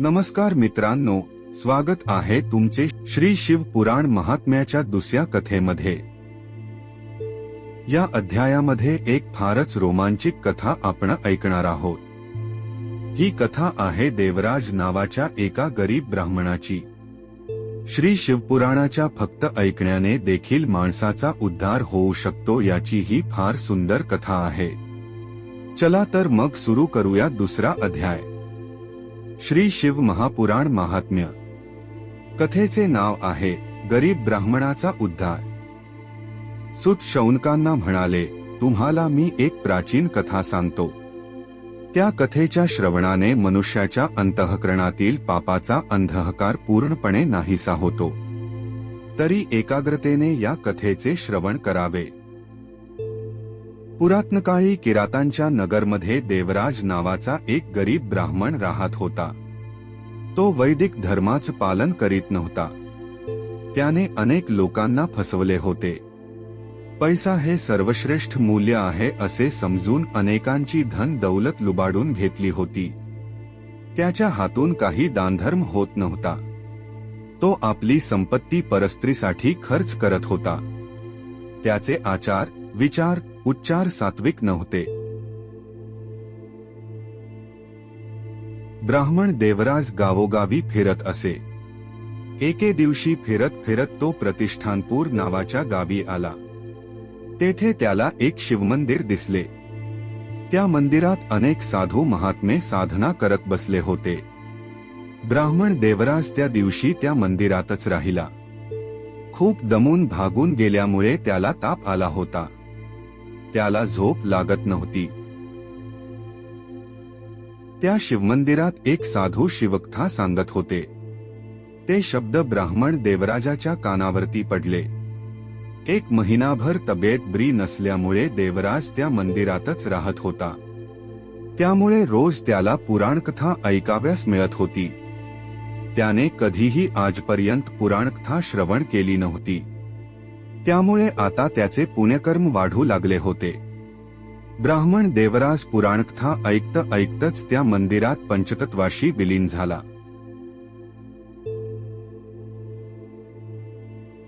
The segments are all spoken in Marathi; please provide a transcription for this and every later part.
नमस्कार मित्रांनो स्वागत आहे तुमचे श्री शिव पुराण महात्म्याच्या दुसऱ्या कथेमध्ये. या अध्यायामध्ये एक फारच रोमांचिक कथा आपण ऐकणार आहोत. ही कथा आहे देवराज नावाच्या एका गरीब ब्राह्मणाची. श्री शिवपुराणाच्या फक्त ऐकण्याने देखील माणसाचा उद्धार होऊ शकतो याची ही फार सुंदर कथा आहे. चला तर मग सुरू करूया दुसरा अध्याय. श्री शिव महापुराण महात्म्य. कथेचे नाव आहे गरीब ब्राह्मणाचा उद्धार. सुत शौनकांना म्हणाले तुम्हाला मी एक प्राचीन कथा सांगतो. त्या कथेच्या श्रवणाने मनुष्याच्या अंतःकरणातील पापाचा अंधहकार पूर्णपणे नाहीसा होतो. तरी एकाग्रतेने या कथेचे श्रवण करावे. पुरातनकाळी किरातांच्या नगरमध्ये देवराज नावाचा एक गरीब ब्राह्मण राहत होता. तो वैदिक धर्माचं पालन करीत नव्हता. त्याने अनेक लोकांना फसवले होते. पैसा हे सर्वश्रेष्ठ मूल्य आहे असे समजून अनेकांची धन दौलत लुबाडून घेतली होती. त्याच्या हातून काही दानधर्म होत नव्हता. तो आपली संपत्ती परस्त्रीसाठी खर्च करत होता. त्याचे आचार विचार उच्चार सात्विक नव्हते ब्राह्मण देवराज गावोगावी फिरत असे. एके दिवशी फिरत फिरत तो प्रतिष्ठानपूर नावाच्या गावी आला. तेथे त्याला एक शिवमंदिर दिसले. त्या मंदिरात अनेक साधू महात्मे साधना करत बसले होते. ब्राह्मण देवराज त्या दिवशी त्या मंदिरातच राहिला. खूप दमून भागून गेल्यामुळे त्याला ताप आला होता. त्याला झोप लागत नव्हती. त्या शिवमंदिरात एक साधू शिवकथा सांगत होते. ते शब्द ब्राह्मण देवराजाच्या कानावरती पडले. एक महिनाभर तब्येत ब्री नसल्यामुळे देवराज त्या मंदिरातच राहत होता. त्यामुळे रोज त्याला पुराणकथा ऐकाव्यास मिळत होती. त्याने कधीही आजपर्यंत पुराणकथा श्रवण केली नव्हती. त्यामुळे आता त्याचे पुण्यकर्म वाढू लागले होते. ब्राह्मण देवराज पुराणकथा ऐकत ऐकतच त्या मंदिरात पंचतत्वाशी विलीन झाला.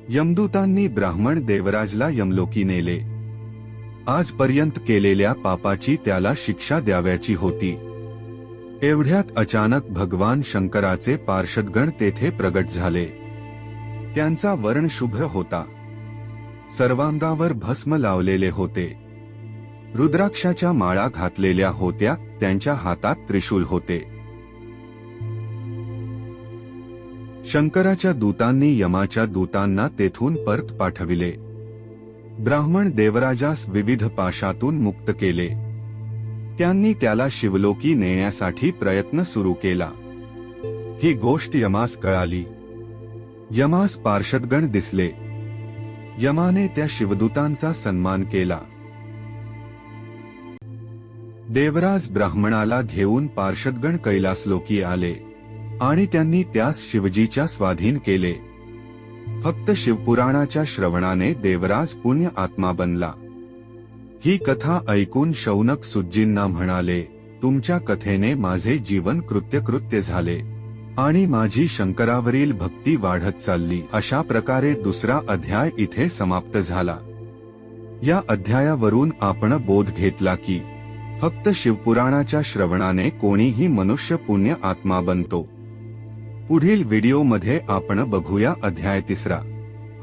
यमदूतांनी ब्राह्मण देवराजला यमलोकी नेले. आजपर्यंत केलेल्या पापाची त्याला शिक्षा द्याव्याची होती. एवढ्यात अचानक भगवान शंकराचे पार्षदगण तेथे प्रगट झाले. त्यांचा वर्ण शुभ्र होता. सर्वांगावर भस्म लावलेले होते. रुद्राक्षाच्या माळा घातलेल्या होत्या त्यांच्या हातात त्रिशूल होते. शंकराच्या दूतांनी यमाच्या दूतांना तेथून परत पाठविले. ब्राह्मण देवराजास विविध पाशातून मुक्त केले. त्यांनी त्याला शिवलोकी नेण्यासाठी प्रयत्न सुरू केला. ही गोष्ट यमास कळाली. यमास पार्षदगण दिसले. यमाने त्या शिवदूतांचा सन्मान केला. देवराज ब्राह्मणाला घेऊन पार्षदगण कैलासलोकी आले आणि त्यांनी त्यास शिवजीच्या स्वाधीन केले. फक्त शिवपुराणाच्या श्रवणाने देवराज पुण्य आत्मा बनला. ही कथा ऐकून शौनक सुज्जींना म्हणाले तुमच्या कथेने माझे जीवन कृत्यकृत्य झाले. आणि माझी शंकरावरील भक्ती वाढत चालली. अशा प्रकारे दुसरा अध्याय इथे समाप्त झाला. या अध्यायावरून आपण बोध घेतला की फक्त शिवपुराणाच्या श्रवणाने कोणीही मनुष्य पुण्य आत्मा बनतो. पुढील व्हिडिओमध्ये आपण बघूया अध्याय तिसरा.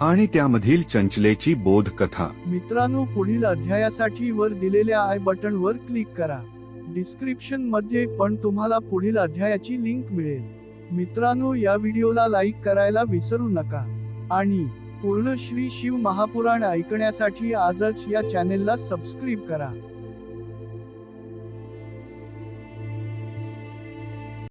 आणि त्यामधील चंचलेची बोध कथा मित्रांनो पुढील अध्यायासाठी वर दिलेल्या आय बटन वर क्लिक करा. डिस्क्रिप्शनमध्ये पण तुम्हाला पुढील अध्यायाची लिंक मिळेल. मित्रांनो या व्हिडिओला लाईक करायला विसरू नका. आणि पूर्ण श्री शिव महापुराण ऐकण्यासाठी आजच या चॅनेलला सबस्क्रीब करा.